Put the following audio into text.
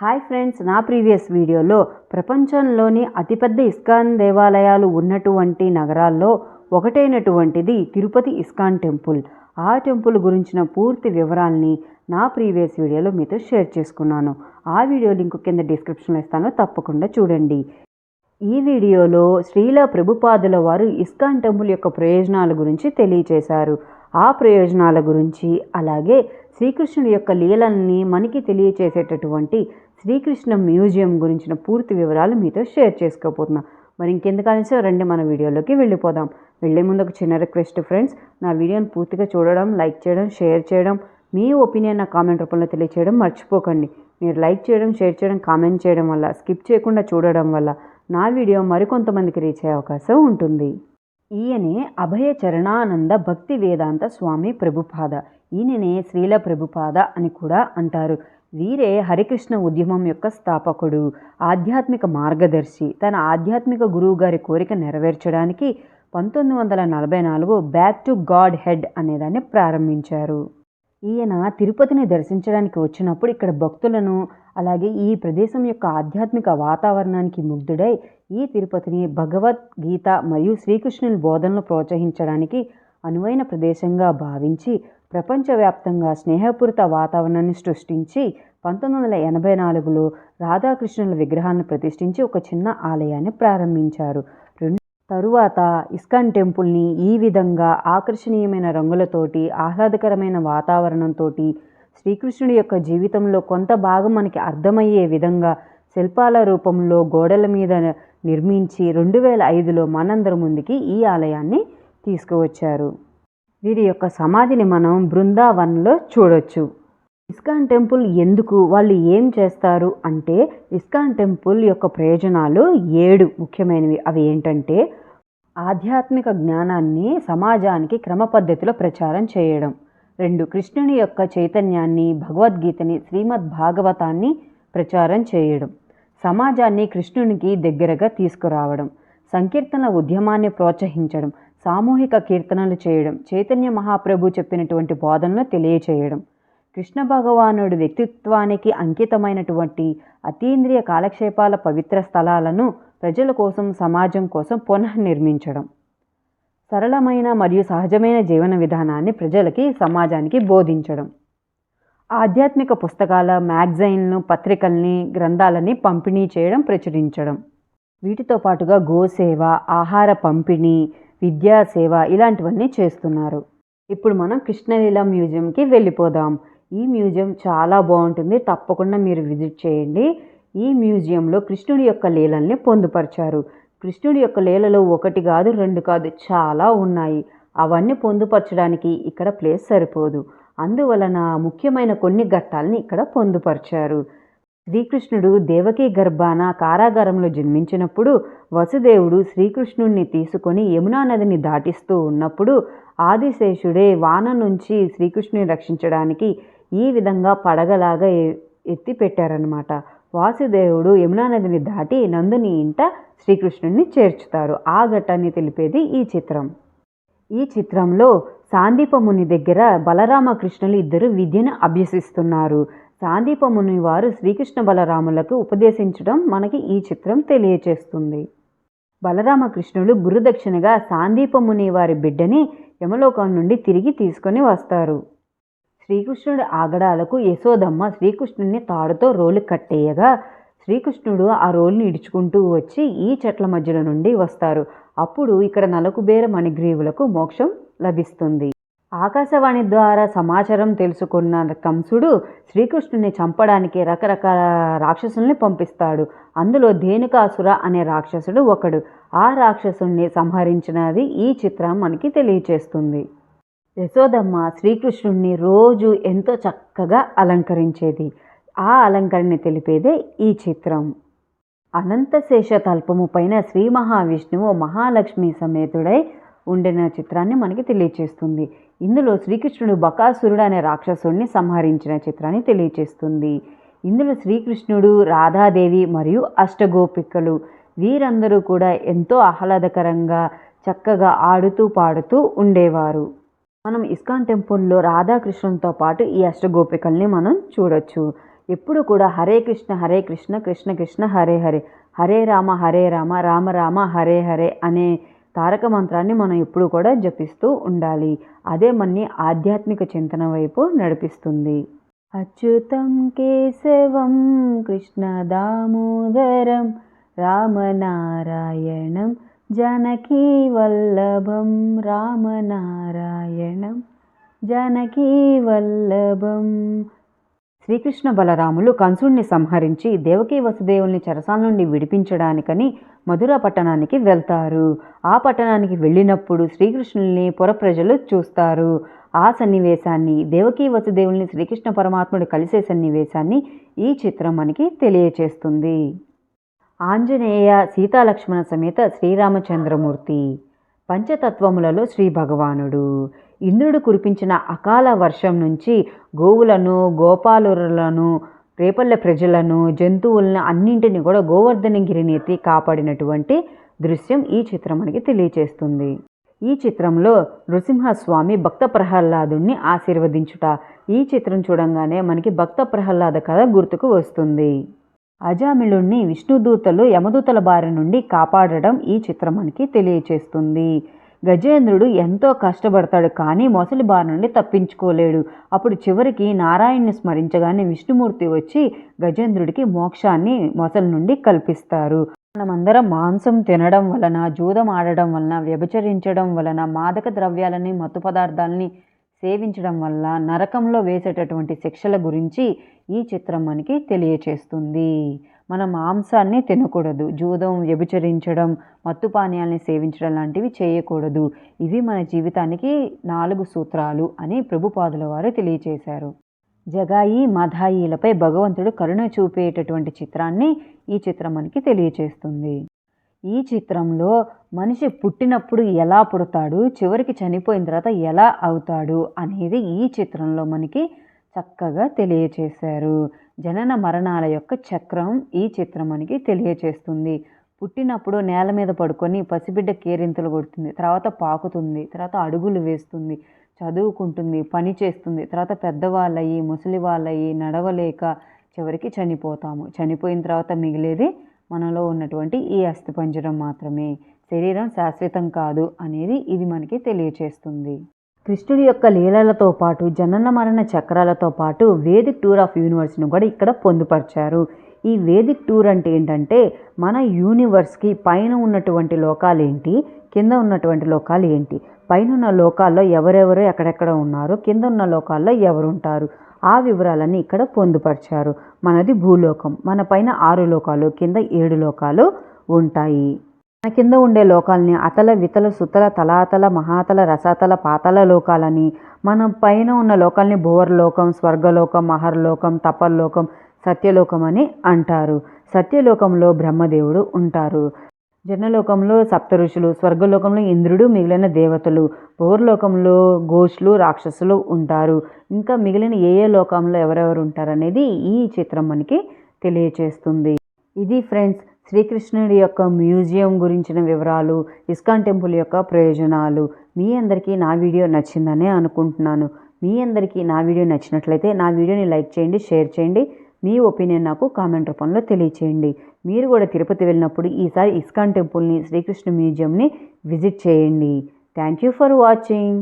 Hi friends నా previous వీడియోలో ప్రపంచంలోని అతిపెద్ద ఇస్కాన్ దేవాలయాలు ఉన్నటువంటి నగరాల్లో ఒకటైనటువంటిది తిరుపతి ఇస్కాన్ టెంపుల్. ఆ టెంపుల్ గురించిన పూర్తి వివరాల్ని నా ప్రీవియస్ వీడియోలో మీతో షేర్ చేసుకున్నాను. ఆ వీడియో లింక్ కింద డిస్క్రిప్షన్లో ఇస్తాను తప్పకుండా చూడండి. ఈ వీడియోలో శ్రీల ప్రభుపాదుల వారు ఇస్కాన్ టెంపుల్ యొక్క ప్రయోజనాల గురించి తెలియచేశారు. ఆ ప్రయోజనాల గురించి అలాగే శ్రీకృష్ణుడి యొక్క లీలల్ని మనకి తెలియచేసేటటువంటి శ్రీకృష్ణ మ్యూజియం గురించిన పూర్తి వివరాలు మీతో షేర్ చేసుకోబోతున్నా. మరి ఇంకెందుకనేసి రండి మన వీడియోలోకి వెళ్ళిపోదాం. వెళ్ళే ముందు ఒక చిన్న రిక్వెస్ట్ ఫ్రెండ్స్. నా వీడియోని పూర్తిగా చూడడం లైక్ చేయడం షేర్ చేయడం మీ ఒపీనియన్ నా కామెంట్ రూపంలో తెలియచేయడం మర్చిపోకండి. మీరు లైక్ చేయడం షేర్ చేయడం కామెంట్ చేయడం వల్ల స్కిప్ చేయకుండా చూడడం వల్ల నా వీడియో మరికొంతమందికి రీచ్ అయ్యే అవకాశం ఉంటుంది. ఈయనే అభయ చరణానంద భక్తి వేదాంత స్వామి ప్రభుపాద. ఈయననే శ్రీల ప్రభుపాద అని కూడా అంటారు. వీరే హరికృష్ణ ఉద్యమం యొక్క స్థాపకుడు ఆధ్యాత్మిక మార్గదర్శి. తన ఆధ్యాత్మిక గురువు గారి కోరిక నెరవేర్చడానికి పంతొమ్మిది వందల నలభై నాలుగు బ్యాక్ టు గాడ్ హెడ్ అనేదాన్ని ప్రారంభించారు. ఈయన తిరుపతిని దర్శించడానికి వచ్చినప్పుడు ఇక్కడ భక్తులను అలాగే ఈ ప్రదేశం యొక్క ఆధ్యాత్మిక వాతావరణానికి ముగ్ధుడై ఈ తిరుపతిని భగవద్గీత మరియు శ్రీకృష్ణుని బోధనలు ప్రోత్సహించడానికి అనువైన ప్రదేశంగా భావించి ప్రపంచవ్యాప్తంగా స్నేహపూరిత వాతావరణాన్ని సృష్టించి పంతొమ్మిది వందల ఎనభై నాలుగులో రాధాకృష్ణుల విగ్రహాన్ని ప్రతిష్ఠించి ఒక చిన్న ఆలయాన్ని ప్రారంభించారు. రెండు తరువాత ఇస్కాన్ టెంపుల్ని ఈ విధంగా ఆకర్షణీయమైన రంగులతోటి ఆహ్లాదకరమైన వాతావరణంతో శ్రీకృష్ణుడి యొక్క జీవితంలో కొంత భాగం మనకి అర్థమయ్యే విధంగా శిల్పాల రూపంలో గోడల మీద నిర్మించి రెండు వేల ఐదులో మనందరి ముందుకి ఈ ఆలయాన్ని తీసుకువచ్చారు. వీరి యొక్క సమాధిని మనం బృందావన్లో చూడొచ్చు. ఇస్కాన్ టెంపుల్ ఎందుకు? వాళ్ళు ఏం చేస్తారు? అంటే ఇస్కాన్ టెంపుల్ యొక్క ప్రయోజనాలు ఏడు ముఖ్యమైనవి. అవి ఏంటంటే ఆధ్యాత్మిక జ్ఞానాన్ని సమాజానికి క్రమ పద్ధతిలో ప్రచారం చేయడం. రెండు కృష్ణుని యొక్క చైతన్యాన్ని భగవద్గీతని శ్రీమద్ భాగవతాన్ని ప్రచారం చేయడం. సమాజాన్ని కృష్ణునికి దగ్గరగా తీసుకురావడం. సంకీర్తన ఉద్యమాన్ని ప్రోత్సహించడం. సామూహిక కీర్తనలు చేయడం చైతన్య మహాప్రభు చెప్పినటువంటి బోధనలు తెలియచేయడం కృష్ణ భగవానుడి వ్యక్తిత్వానికి అంకితమైనటువంటి అతీంద్రియ కాలక్షేపాల పవిత్ర స్థలాలను ప్రజల కోసం సమాజం కోసం పునఃనిర్మించడం సరళమైన మరియు సహజమైన జీవన విధానాన్ని ప్రజలకి సమాజానికి బోధించడం. ఆధ్యాత్మిక పుస్తకాల మ్యాగజైన్లు పత్రికల్ని గ్రంథాలని పంపిణీ చేయడం ప్రచురించడం. వీటితో పాటుగా గోసేవ ఆహార పంపిణీ విద్యా సేవ ఇలాంటివన్నీ చేస్తున్నారు. ఇప్పుడు మనం కృష్ణలీల మ్యూజియంకి వెళ్ళిపోదాం. ఈ మ్యూజియం చాలా బాగుంటుంది. తప్పకుండా మీరు విజిట్ చేయండి. ఈ మ్యూజియంలో కృష్ణుడి యొక్క లీలల్ని పొందుపరిచారు. కృష్ణుడి యొక్క లీలలో ఒకటి కాదు రెండు కాదు చాలా ఉన్నాయి. అవన్నీ పొందుపరచడానికి ఇక్కడ ప్లేస్ సరిపోదు. అందువలన ముఖ్యమైన కొన్ని ఘట్టాలని ఇక్కడ పొందుపరిచారు. శ్రీకృష్ణుడు దేవకీ గర్భాన కారాగారంలో జన్మించినప్పుడు వసుదేవుడు శ్రీకృష్ణుణ్ణి తీసుకొని యమునా నదిని దాటిస్తూ ఉన్నప్పుడు ఆదిశేషుడే వాన నుంచి శ్రీకృష్ణుని రక్షించడానికి ఈ విధంగా పడగలాగా ఎత్తి పెట్టారనమాట వాసుదేవుడు యమునా నదిని దాటి నందుని ఇంట శ్రీకృష్ణుడిని చేర్చుతారు. ఆ ఘట్టాన్ని తెలిపేది ఈ చిత్రం. ఈ చిత్రంలో సాందీపముని దగ్గర బలరామకృష్ణులు ఇద్దరు విద్యను అభ్యసిస్తున్నారు. సాందీపముని వారు శ్రీకృష్ణ బలరాములకు ఉపదేశించడం మనకి ఈ చిత్రం తెలియచేస్తుంది. బలరామకృష్ణులు గురుదక్షిణగా సాందీపముని వారి బిడ్డని యమలోకం నుండి తిరిగి తీసుకొని వస్తారు. శ్రీకృష్ణుడి ఆగడాలకు యశోదమ్మ శ్రీకృష్ణుడిని తాడుతో రోలు కట్టేయగా శ్రీకృష్ణుడు ఆ రోలుని ఇడుచుకుంటూ వచ్చి ఈ చెట్ల మధ్యలో నుండి వస్తారు. అప్పుడు ఇక్కడ నలకుబేర మణిగ్రీవులకు మోక్షం లభిస్తుంది. ఆకాశవాణి ద్వారా సమాచారం తెలుసుకున్న కంసుడు శ్రీకృష్ణుని చంపడానికి రకరకాల రాక్షసుల్ని పంపిస్తాడు. అందులో ధేనుకాసుర అనే రాక్షసుడు ఒకడు. ఆ రాక్షసుని సంహరించినది ఈ చిత్రం మనకి తెలియచేస్తుంది. యశోదమ్మ శ్రీకృష్ణుణ్ణి రోజు ఎంతో చక్కగా అలంకరించేది. ఆ అలంకరణ తెలిపేదే ఈ చిత్రం. అనంతశేష తల్పము పైన శ్రీ మహావిష్ణువు మహాలక్ష్మి సమేతుడై ఉండిన చిత్రాన్ని మనకి తెలియచేస్తుంది. ఇందులో శ్రీకృష్ణుడు బకాసురుడు అనే రాక్షసుడిని సంహరించిన చిత్రాన్ని తెలియచేస్తుంది. ఇందులో శ్రీకృష్ణుడు రాధాదేవి మరియు అష్టగోపికలు. వీరందరూ కూడా ఎంతో ఆహ్లాదకరంగా చక్కగా ఆడుతూ పాడుతూ ఉండేవారు. మనం ఇస్కాన్ టెంపుల్లో రాధాకృష్ణులతో పాటు ఈ అష్టగోపికల్ని మనం చూడొచ్చు. ఎప్పుడు కూడా హరే కృష్ణ హరే కృష్ణ కృష్ణ కృష్ణ హరే హరే. హరే రామ హరే రామ రామ రామ హరే హరే అనే తారక మంత్రాన్ని మనం ఎప్పుడు కూడా జపిస్తూ ఉండాలి. అదే మన్ని ఆధ్యాత్మిక చింతన వైపు నడిపిస్తుంది. అచ్యుతం కేశవం కృష్ణ దామోదరం రామనారాయణం జనకీ వల్లభం రామనారాయణం జనకీ వల్లభం శ్రీకృష్ణ బలరాములు కంసుడిని సంహరించి దేవకీ వసుదేవుల్ని చెరసాల నుండి విడిపించడానికని మధుర పట్టణానికి వెళ్తారు. ఆ పట్టణానికి వెళ్ళినప్పుడు శ్రీకృష్ణుల్ని పురప్రజలు చూస్తారు. ఆ సన్నివేశాన్ని దేవకీ వసుదేవుల్ని శ్రీకృష్ణ పరమాత్ముడు కలిసే సన్నివేశాన్ని ఈ చిత్రం మనకి తెలియచేస్తుంది. ఆంజనేయ సీతాలక్ష్మణ సమేత శ్రీరామచంద్రమూర్తి పంచతత్వములలో శ్రీ భగవానుడు. ఇంద్రుడు కురిపించిన అకాల వర్షం నుంచి గోవులను గోపాలులను రేపల్లె ప్రజలను జంతువులను అన్నింటినీ కూడా గోవర్ధనగిరిని ఎత్తి కాపాడినటువంటి దృశ్యం ఈ చిత్రం మనకి తెలియచేస్తుంది. ఈ చిత్రంలో నృసింహస్వామి భక్త ప్రహ్లాదుని ఆశీర్వదించుట ఈ చిత్రం చూడంగానే మనకి భక్త ప్రహ్లాద కథ గుర్తుకు వస్తుంది. అజామిళుణ్ణి విష్ణుదూతలు యమదూతల బారి నుండి కాపాడడం ఈ చిత్రం మనకి తెలియచేస్తుంది. గజేంద్రుడు ఎంతో కష్టపడతాడు కానీ మొసలి బారి నుండి తప్పించుకోలేడు. అప్పుడు చివరికి నారాయణ్ని స్మరించగానే విష్ణుమూర్తి వచ్చి గజేంద్రుడికి మోక్షాన్ని మొసలి నుండి కల్పిస్తారు. మనమందరం మాంసం తినడం వలన జూదం ఆడడం వలన వ్యభిచరించడం వలన మాదక ద్రవ్యాలని మత్తు పదార్థాలని సేవించడం వల్ల నరకంలో వేసేటటువంటి శిక్షల గురించి ఈ చిత్రం మనకి తెలియచేస్తుంది. మన మాంసాన్ని తినకూడదు. జూదం వ్యభిచరించడం మత్తు పానీయాల్ని సేవించడం లాంటివి చేయకూడదు. ఇవి మన జీవితానికి నాలుగు సూత్రాలు అని ప్రభుపాదుల వారు తెలియచేశారు. జగాయి మధాయిలపై భగవంతుడు కరుణ చూపేటటువంటి చిత్రాన్ని ఈ చిత్రం మనకి తెలియచేస్తుంది. ఈ చిత్రంలో మనిషి పుట్టినప్పుడు ఎలా పుడతాడు చివరికి చనిపోయిన తర్వాత ఎలా అవుతాడు అనేది ఈ చిత్రంలో మనకి చక్కగా తెలియచేశారు. జనన మరణాల యొక్క చక్రం ఈ చిత్రం మనకి తెలియచేస్తుంది. పుట్టినప్పుడు నేల మీద పడుకొని పసిబిడ్డ కేరింతలు కొడుతుంది. తర్వాత పాకుతుంది. తర్వాత అడుగులు వేస్తుంది. చదువుకుంటుంది. పని చేస్తుంది. తర్వాత పెద్దవాళ్ళయి ముసలి వాళ్ళయి నడవలేక చివరికి చనిపోతాము. చనిపోయిన తర్వాత మిగిలేది మనలో ఉన్నటువంటి ఈ అస్థిపంజరం మాత్రమే. శరీరం శాశ్వతం కాదు అనేది ఇది మనకి తెలియచేస్తుంది. కృష్ణుడి యొక్క లీలలతో పాటు జనన మరణ చక్రాలతో పాటు వేదిక్ టూర్ ఆఫ్ యూనివర్స్ను కూడా ఇక్కడ పొందుపరిచారు. ఈ వేదిక్ టూర్ అంటే ఏంటంటే మన యూనివర్స్కి పైన ఉన్నటువంటి లోకాలు ఏంటి? కింద ఉన్నటువంటి లోకాలు ఏంటి? పైన ఉన్న లోకాల్లో ఎవరెవరు ఎక్కడెక్కడ ఉన్నారు? కింద ఉన్న లోకాల్లో ఎవరు ఉంటారు ఆ వివరాలన్నీ ఇక్కడ పొందుపరిచారు. మనది భూలోకం. మన పైన ఆరు లోకాలు కింద ఏడు లోకాలు ఉంటాయి. మన కింద ఉండే లోకాలని అతల వితల సుతల తలాతల మహాతల రసాతల పాతల లోకాలని మన పైన ఉన్న లోకాలని భువర్లోకం స్వర్గలోకం మహర్లోకం తపర్లోకం సత్యలోకం అని అంటారు. సత్యలోకంలో బ్రహ్మదేవుడు ఉంటారు. జనలోకంలో సప్తఋషులు స్వర్గలోకంలో ఇంద్రుడు మిగిలిన దేవతలు భూర్లోకంలో గోష్లు రాక్షసులు ఉంటారు. ఇంకా మిగిలిన ఏ ఏ లోకంలో ఎవరెవరు ఉంటారనేది ఈ చిత్రం మనకి తెలియచేస్తుంది. ఇది ఫ్రెండ్స్ శ్రీకృష్ణుడి యొక్క మ్యూజియం గురించిన వివరాలు ఇస్కాన్ టెంపుల్ యొక్క ప్రయోజనాలు మీ అందరికీ నా వీడియో నచ్చిందనే అనుకుంటున్నాను. మీ అందరికీ నా వీడియో నచ్చినట్లయితే నా వీడియోని లైక్ చేయండి షేర్ చేయండి. మీ ఒపీనియన్ నాకు కామెంట్ రూపంలో తెలియచేయండి. మీరు కూడా తిరుపతి వెళ్ళినప్పుడు ఈసారి ఇస్కాన్ టెంపుల్ని శ్రీకృష్ణ మ్యూజియంని విజిట్ చేయండి. Thank you for watching.